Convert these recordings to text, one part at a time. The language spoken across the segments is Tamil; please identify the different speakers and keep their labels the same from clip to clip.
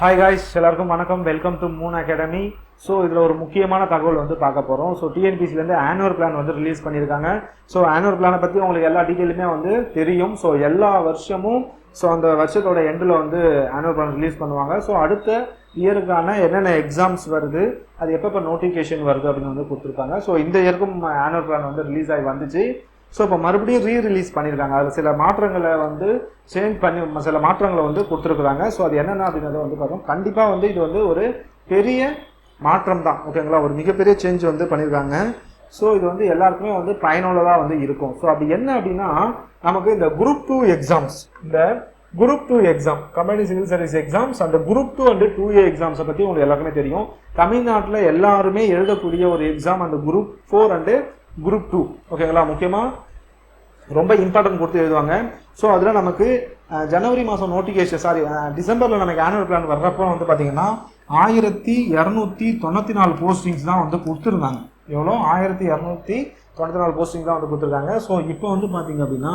Speaker 1: ஹாய் காய்ஸ் எல்லாருக்கும் வணக்கம். Welcome to Moon academy so இதில் ஒரு முக்கியமான தகவல் வந்து பார்க்க போகிறோம் ஸோ டிஎன்பிசிலேருந்து ஆனுவல் பிளான் வந்து ரிலீஸ் பண்ணியிருக்காங்க ஸோ ஆனுவல் பிளானை பற்றி உங்களுக்கு எல்லா டீட்டெயிலுமே வந்து தெரியும். ஸோ எல்லா வருஷமும் ஸோ அந்த வருஷத்தோட எண்டில் வந்து ஆனுவல் பிளான் ரிலீஸ் பண்ணுவாங்க. ஸோ அடுத்த இயருக்கான என்னென்ன எக்ஸாம்ஸ் வருது அது எப்பப்போ நோட்டிஃபிகேஷன் வருது அப்படின்னு வந்து கொடுத்துருக்காங்க. ஸோ இந்த இயருக்கும் ஆனுவல் பிளான் வந்து ரிலீஸ் ஆகி வந்துச்சு. ஸோ இப்போ மறுபடியும் ரீ ரிலீஸ் பண்ணியிருக்காங்க அதில் சில மாற்றங்களை வந்து சேஞ்ச் பண்ணி சில மாற்றங்களை வந்து கொடுத்துருக்குறாங்க. ஸோ அது என்னென்ன அப்படின்றத வந்து பார்த்தோம். கண்டிப்பாக வந்து இது வந்து ஒரு பெரிய மாற்றம் தான் ஓகேங்களா ஒரு மிகப்பெரிய சேஞ்ச் வந்து பண்ணியிருக்காங்க ஸோ இது வந்து எல்லாருக்குமே வந்து பயனுள்ளதாக வந்து இருக்கும். ஸோ அப்படி என்ன அப்படின்னா நமக்கு இந்த குரூப் டூ எக்ஸாம்ஸ் இந்த group two exam company civil service exams அந்த group two and two A எக்ஸாம்ஸை பற்றி உங்களுக்கு எல்லாருக்குமே தெரியும். தமிழ்நாட்டில் எல்லாருமே எழுதக்கூடிய ஒரு எக்ஸாம் அந்த group four and group two ஓகேங்களா முக்கியமாக ரொம்ப இம்பார்ட்டன்ட் கொடுத்து எழுதுவாங்க. ஸோ அதில் நமக்கு ஜனவரி மாதம் நோட்டிஃபிகேஷன் சாரி டிசம்பரில் நமக்கு ஆனுவல் பிளான் வர்றப்போ வந்து பார்த்தீங்கன்னா ஆயிரத்தி இரநூத்தி தொண்ணூற்றி நாலு போஸ்டிங்ஸ் தான் வந்து கொடுத்துருந்தாங்க. எவ்வளோ? ஆயிரத்தி இரநூத்தி தொண்ணூற்றி நாலு போஸ்டிங் தான் வந்து கொடுத்துருக்காங்க. ஸோ இப்போ வந்து பார்த்தீங்க அப்படின்னா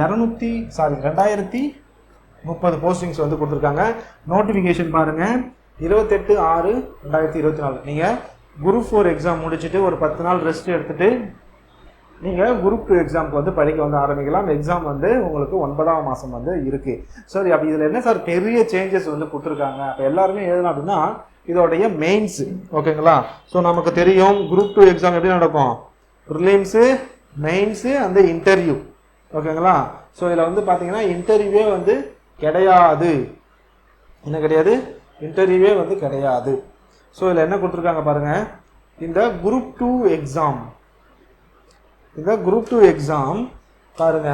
Speaker 1: இரநூத்தி சாரி ரெண்டாயிரத்தி முப்பது போஸ்டிங்ஸ் வந்து கொடுத்துருக்காங்க. நோட்டிஃபிகேஷன் பாருங்கள் இருபத்தெட்டு ஆறு ரெண்டாயிரத்தி இருபத்தி நாலு. நீங்கள் குரூப் ஃபோர் எக்ஸாம் முடிச்சுட்டு ஒரு பத்து நாள் ரெஸ்ட் எடுத்துட்டு நீங்கள் குரூப் டூ எக்ஸாமுக்கு வந்து படிக்க வந்து ஆரம்பிக்கலாம். எக்ஸாம் வந்து உங்களுக்கு ஒன்பதாம் மாதம் வந்து இருக்குது சரி அப்போ இதில் என்ன சார் பெரிய சேஞ்சஸ் வந்து கொடுத்துருக்காங்க? அப்போ எல்லாருமே எழுதணும் அப்படின்னா இதோடைய மெயின்ஸு ஓகேங்களா ஸோ நமக்கு தெரியும் குரூப் டூ எக்ஸாம் எப்படி நடக்கும்? ப்ரிலிம்ஸு மெயின்ஸு அந்த இன்டர்வியூ ஓகேங்களா ஸோ இதில் வந்து பார்த்தீங்கன்னா இன்டர்வியூவே வந்து கிடையாது. என்ன கிடையாது? இன்டர்வியூவே வந்து கிடையாது. ஸோ இதில் என்ன கொடுத்துருக்காங்க பாருங்கள் இந்த குரூப் டூ எக்ஸாம் இந்த குரூப் டூ எக்ஸாம் பாருங்க.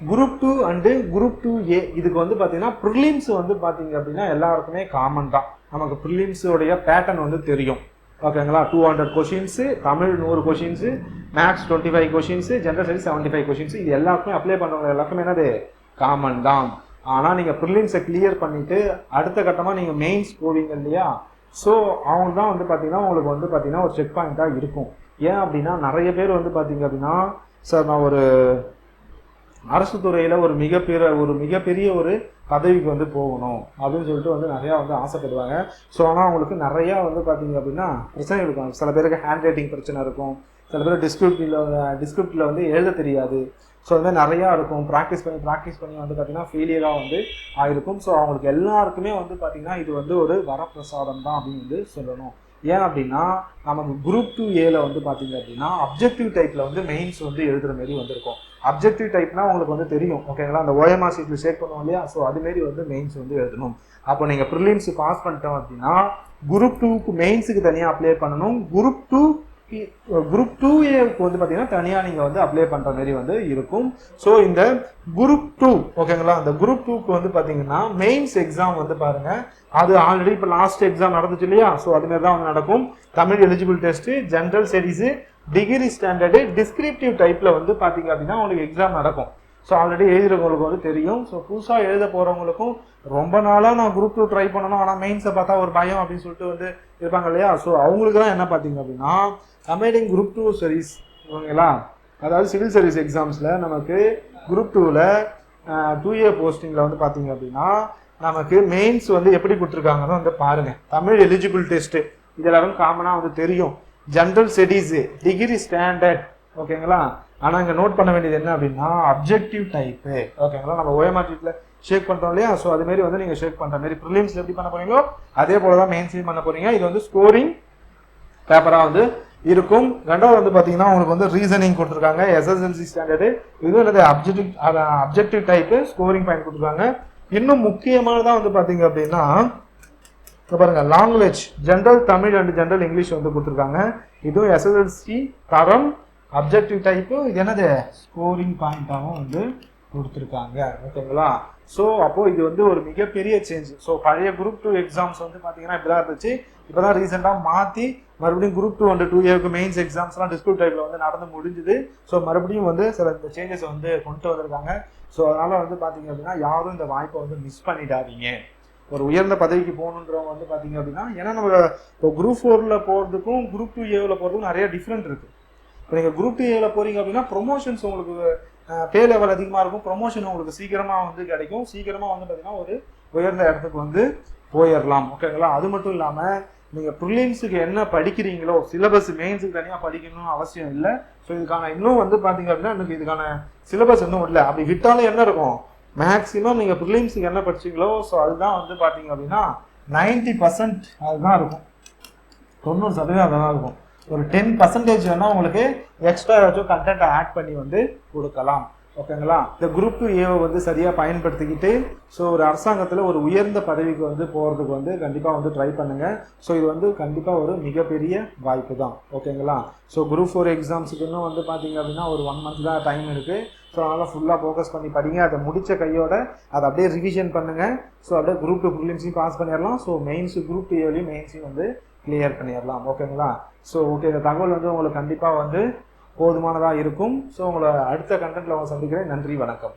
Speaker 1: Group two and group two A இதுக்கு வந்து பார்த்தீங்கன்னா ப்ரிலிம்ஸ் வந்து பார்த்தீங்க அப்படின்னா எல்லாருக்குமே காமன் தான். நமக்கு ப்ரிலிம்ஸோடைய பேட்டர்ன் வந்து தெரியும். ஓகேங்களா? டூ ஹண்ட்ரட் கொஷின்ஸு தமிழ் நூறு questions maths twenty five questions general studies seventy five questions இது எல்லாருக்குமே அப்ளை பண்ணுறவங்க எல்லாருக்குமே என்னது? காமன் தான். ஆனால் நீங்கள் ப்ரிலிம்ஸை கிளியர் பண்ணிவிட்டு அடுத்த கட்டமாக நீங்கள் மெயின்ஸ் போவீங்க இல்லையா? ஸோ அவங்க தான் வந்து பார்த்தீங்கன்னா உங்களுக்கு வந்து பார்த்தீங்கன்னா ஒரு செக் பாயிண்ட்டாக இருக்கும். ஏன் அப்படின்னா நிறைய பேர் வந்து பார்த்தீங்க அப்படின்னா சார் நான் ஒரு அரசு துறையில் ஒரு மிகப்பெரிய ஒரு மிகப்பெரிய ஒரு பதவிக்கு வந்து போகணும் அப்படின்னு சொல்லிட்டு வந்து நிறையா வந்து ஆசைப்படுவாங்க. ஸோ ஆனால் அவங்களுக்கு நிறையா வந்து பார்த்தீங்க அப்படின்னா பிரச்சனை இருக்கும் சில பேருக்கு ஹேண்ட் ரைட்டிங் பிரச்சனை இருக்கும். சில பேர் டிஸ்கிரிப்டில் டிஸ்கிரிப்டில் வந்து எழுத தெரியாது. ஸோ அது மாதிரி நிறையா இருக்கும். ப்ராக்டிஸ் பண்ணி ப்ராக்டிஸ் பண்ணி வந்து பார்த்தீங்கன்னா ஃபெயிலியராக வந்து ஆயிருக்கும். ஸோ அவங்களுக்கு எல்லாருக்குமே வந்து பார்த்தீங்கன்னா இது வந்து ஒரு வரப்பிரசாதம் தான் அப்படின்னு வந்து சொல்லணும். ஏன் அப்படின்னா நமக்கு குரூப் டூ ஏல வந்து பார்த்தீங்க அப்படின்னா அப்ஜெக்டிவ் டைப்பில் வந்து மெயின்ஸ் வந்து எழுதுகிற மாரி வந்திருக்கும். அப்ஜெக்டிவ் டைப்னா உங்களுக்கு வந்து தெரியும். ஓகேங்களா அந்த ஓஎம்ஆர் சீட்டில் ஷேக் பண்ணுவோம் இல்லையா? ஸோ அதுமாரி வந்து மெயின்ஸ் வந்து எழுதணும். அப்போ நீங்கள் ப்ரிலிம்ஸ் பாஸ் பண்ணிட்டோம் அப்படின்னா குரூப் டூக்கு மெயின்ஸுக்கு தனியாக அப்ளை பண்ணணும். குரூப் டூ குரூப் டூ ஏக்கு வந்து பார்த்தீங்கன்னா தனியாக நீங்கள் வந்து அப்ளை பண்ணுற மாதிரி வந்து இருக்கும். ஸோ இந்த குரூப் டூ ஓகேங்களா அந்த குரூப் டூக்கு வந்து பார்த்தீங்கன்னா மெயின்ஸ் எக்ஸாம் வந்து பாருங்கள் அது ஆல்ரெடி இப்போ லாஸ்ட் எக்ஸாம் நடந்துச்சு இல்லையா? ஸோ அதுமாரி தான் வந்து நடக்கும். Tamil eligible test general studies degree standard descriptive டைப்பில் வந்து பார்த்தீங்க அப்படின்னா உங்களுக்கு எக்ஸாம் நடக்கும். ஸோ ஆல்ரெடி எழுதுகிறவங்களுக்கு வந்து தெரியும். ஸோ புதுசாக எழுத போகிறவங்களுக்கும் ரொம்ப நாளாக நான் குரூப் டூ ட்ரை பண்ணணும். ஆனால் மெயின்ஸை பார்த்தா ஒரு பயம் அப்படின்னு சொல்லிட்டு வந்து இருப்பாங்க இல்லையா? ஸோ அவங்களுக்கு தான் என்ன பார்த்தீங்க அப்படின்னா கம்பைனிங் குரூப் டூ சர்வீஸ் ஓகேங்களா? அதாவது சிவில் சர்வீஸ் எக்ஸாம்ஸில் நமக்கு குரூப் டூவில் டூ இயர் போஸ்டிங்கில் வந்து பார்த்தீங்க அப்படின்னா நமக்கு மெயின்ஸ் வந்து எப்படி கொடுத்துருக்காங்கன்னு வந்து பாருங்கள் தமிழ் எலிஜிபிள் டெஸ்ட்டு இது எல்லாரும் காமனாக வந்து தெரியும். ஜென்ரல் ஸ்டடீஸு டிகிரி ஸ்டாண்டர்ட் ஓகேங்களா? ஆனால் இங்கே நோட் பண்ண வேண்டியது என்ன அப்படின்னா அப்ஜெக்டிவ் டைப்பு ஓகேங்களா? நம்ம ஓஎம்ஆர் ஷேக் பண்ணுறோம் இல்லையா? ஸோ அதுமாரி வந்து நீங்கள் ஷேக் பண்ணுற மாதிரி ப்ரிலிம்ஸில் எப்படி பண்ண போறீங்களோ அதே போல தான் மெயின்ஸ்லையும் பண்ண போகிறீங்க இது வந்து ஸ்கோரிங் பேப்பராக வந்து இருக்கும். ரெண்டாவது வந்து பார்த்தீங்கன்னா உங்களுக்கு வந்து ரீசனிங் கொடுத்துருக்காங்க. எஸ்எஸ்எல்சி ஸ்டாண்டர்டு இது என்னது? Objective objective type scoring point கொடுத்துருக்காங்க. இன்னும் முக்கியமானதாக வந்து பார்த்தீங்க அப்படின்னா இப்போ பாருங்க language general Tamil and general English வந்து கொடுத்துருக்காங்க. இதுவும் எஸ்எஸ்எல்சி தரம் அப்ஜெக்டிவ் டைப்பு இது என்னது? ஸ்கோரிங் பாயிண்ட்டாகவும் வந்து கொடுத்துருக்காங்க. ஓகேங்களா ஸோ அப்போது இது வந்து ஒரு மிகப்பெரிய சேஞ்ச் ஸோ பழைய குரூப் டூ எக்ஸாம்ஸ் வந்து பார்த்தீங்கன்னா இப்படி தான் இருந்துச்சு. இப்போ தான் ரீசெண்டாக மாற்றி மறுபடியும் குரூப் டூ அண்ட் டூ இயருக்கு மெயின்ஸ் எக்ஸாம்ஸ்லாம் டிஸ்கிரிப் டைப்பில் வந்து நடந்து முடிஞ்சுது. ஸோ மறுபடியும் வந்து சில இந்த சேஞ்சஸ் வந்து கொண்டு வந்திருக்காங்க. ஸோ அதனால் வந்து பார்த்தீங்க அப்படின்னா யாரும் இந்த வாய்ப்பை வந்து மிஸ் பண்ணிடாதீங்க. ஒரு உயர்ந்த பதவிக்கு போகணுன்றவங்க வந்து பார்த்தீங்க அப்படின்னா ஏன்னா நம்ம இப்போ குரூப் ஃபோரில் போகிறதுக்கும் குரூப் டூ ஏவில் போகிறதுக்கும் நிறைய டிஃப்ரெண்ட் இருக்குது இப்போ நீங்கள் குரூப் டூ ஏவில் போகிறீங்க அப்படின்னா ப்ரொமோஷன்ஸ் உங்களுக்கு பே லெவல் அதிகமாக இருக்கும். ப்ரொமோஷன் உங்களுக்கு சீக்கிரமாக வந்து கிடைக்கும். சீக்கிரமாக வந்து பார்த்தீங்கன்னா ஒரு உயர்ந்த இடத்துக்கு வந்து போயிடலாம். ஓகேங்களா அது மட்டும் இல்லாமல் நீங்கள் ப்ரிலிம்ஸுக்கு என்ன படிக்கிறீங்களோ சிலபஸ் மெயின்ஸுக்கு தனியாக படிக்கணும்னு அவசியம் இல்லை. ஸோ இதுக்கான இன்னும் வந்து பார்த்தீங்க அப்படின்னா எனக்கு இதுக்கான சிலபஸ் இன்னும் இல்லை. அப்படி விட்டாலும் என்ன இருக்கும்? மேக்ஸிமம் நீங்கள் ப்ரிலிம்ஸுக்கு என்ன படிச்சீங்களோ ஸோ அதுதான் வந்து பார்த்தீங்க அப்படின்னா நைன்டி பர்சன்ட் அதுதான் இருக்கும். தொண்ணூறு சதவீதம் அதுதான் இருக்கும். ஒரு டென் பர்சன்டேஜ் வேணால் உங்களுக்கு எக்ஸ்ட்ரா ஏதாச்சும் கண்டென்ட்டை ஆட் பண்ணி வந்து கொடுக்கலாம். ஓகேங்களா? இந்த குரூப் ஏவை வந்து சரியாக பயன்படுத்திக்கிட்டு ஸோ ஒரு அரசாங்கத்தில் ஒரு உயர்ந்த பதவிக்கு வந்து போகிறதுக்கு வந்து கண்டிப்பாக வந்து ட்ரை பண்ணுங்கள் ஸோ இது வந்து கண்டிப்பாக ஒரு மிகப்பெரிய வாய்ப்பு தான். ஓகேங்களா? ஸோ குரூப் ஃபோர் எக்ஸாம்ஸுக்கு இன்னும் வந்து பார்த்தீங்க அப்படின்னா ஒரு ஒன் மந்த் தான் டைம் இருக்குது ஸோ அதனால் ஃபுல்லாக ஃபோக்கஸ் பண்ணி படிங்க. அதை முடித்த கையோட அதை அப்படியே ரிவிஷன் பண்ணுங்கள் ஸோ அப்படியே குரூப் டூ ப்ரிலிம்ஸையும் பாஸ் பண்ணிடலாம். ஸோ மெயின்ஸு குரூப் டூ ஏவிலையும் மெயின்ஸையும் வந்து கிளியர் பண்ணிடலாம். ஓகேங்களா? ஸோ ஓகே இந்த தகவல் வந்து உங்களுக்கு கண்டிப்பாக வந்து போதுமானதாக இருக்கும். ஸோ உங்களை அடுத்த கண்டென்ட்டில் உங்களை சந்திக்கிறேன். நன்றி வணக்கம்.